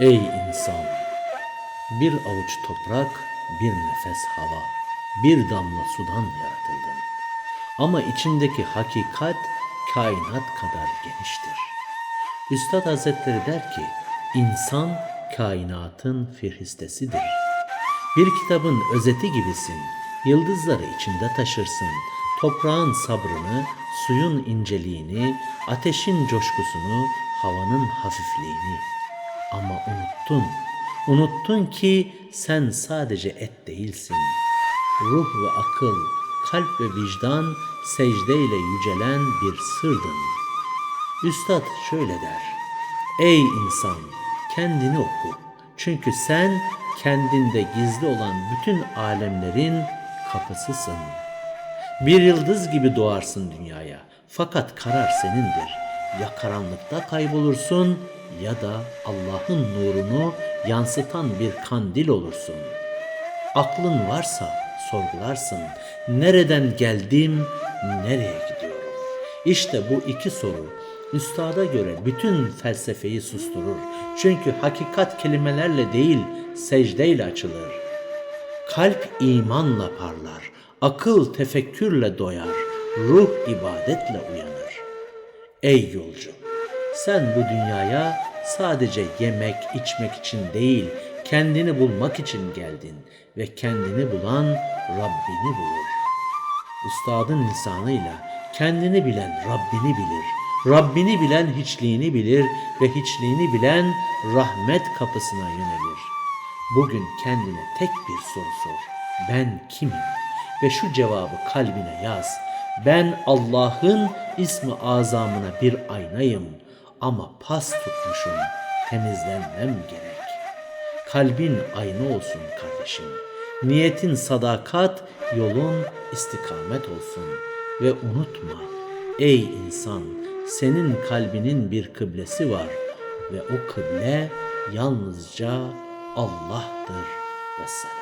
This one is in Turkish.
Ey insan! Bir avuç toprak, bir nefes hava, bir damla sudan yaratıldın. Ama içindeki hakikat kainat kadar geniştir. Üstad Hazretleri der ki, insan kainatın firistesidir. Bir kitabın özeti gibisin, yıldızları içinde taşırsın, toprağın sabrını, suyun inceliğini, ateşin coşkusunu, havanın hafifliğini. Ama unuttun, unuttun ki sen sadece et değilsin. Ruh ve akıl, kalp ve vicdan secdeyle yücelen bir sırdın. Üstad şöyle der. Ey insan kendini oku. Çünkü sen kendinde gizli olan bütün alemlerin kapısısın. Bir yıldız gibi doğarsın dünyaya. Fakat karar senindir. Ya karanlıkta kaybolursun ya da Allah'ın nurunu yansıtan bir kandil olursun. Aklın varsa sorgularsın. Nereden geldim, nereye gidiyorum? İşte bu iki soru üstada göre bütün felsefeyi susturur. Çünkü hakikat kelimelerle değil, secdeyle açılır. Kalp imanla parlar, akıl tefekkürle doyar, ruh ibadetle uyanır. Ey yolcu, sen bu dünyaya sadece yemek, içmek için değil, kendini bulmak için geldin ve kendini bulan Rabbini bulur. Üstadın lisanıyla kendini bilen Rabbini bilir. Rabbini bilen hiçliğini bilir ve hiçliğini bilen rahmet kapısına yönelir. Bugün kendine tek bir soru sor. Ben kimim? Ve şu cevabı kalbine yaz. Ben Allah'ın ismi azamına bir aynayım ama pas tutmuşum. Temizlenmem gerek. Kalbin ayna olsun kardeşim. Niyetin sadakat, yolun istikamet olsun. Ve unutma ey insan senin kalbinin bir kıblesi var ve o kıble yalnızca Allah'tır. Vesselam.